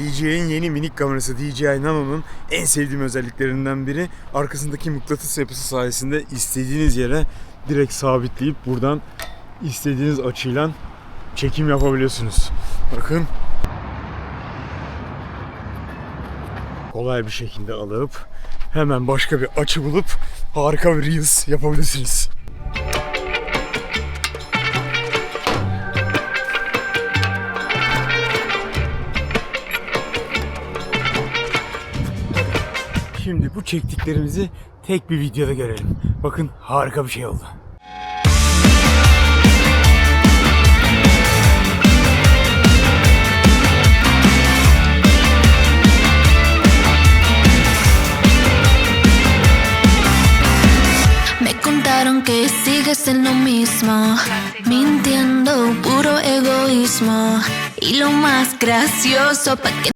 DJI'nin yeni minik kamerası DJI Nano'nun en sevdiğim özelliklerinden biri. Arkasındaki mıknatıs yapısı sayesinde istediğiniz yere direkt sabitleyip buradan istediğiniz açıyla çekim yapabiliyorsunuz. Bakın. Kolay bir şekilde alıp hemen başka bir açı bulup harika bir reels yapabilirsiniz. Şimdi bu çektiklerimizi tek bir videoda görelim. Bakın harika bir şey oldu. Que sigues en lo mismo, mintiendo, puro egoísmo. Y lo más gracioso, pa' que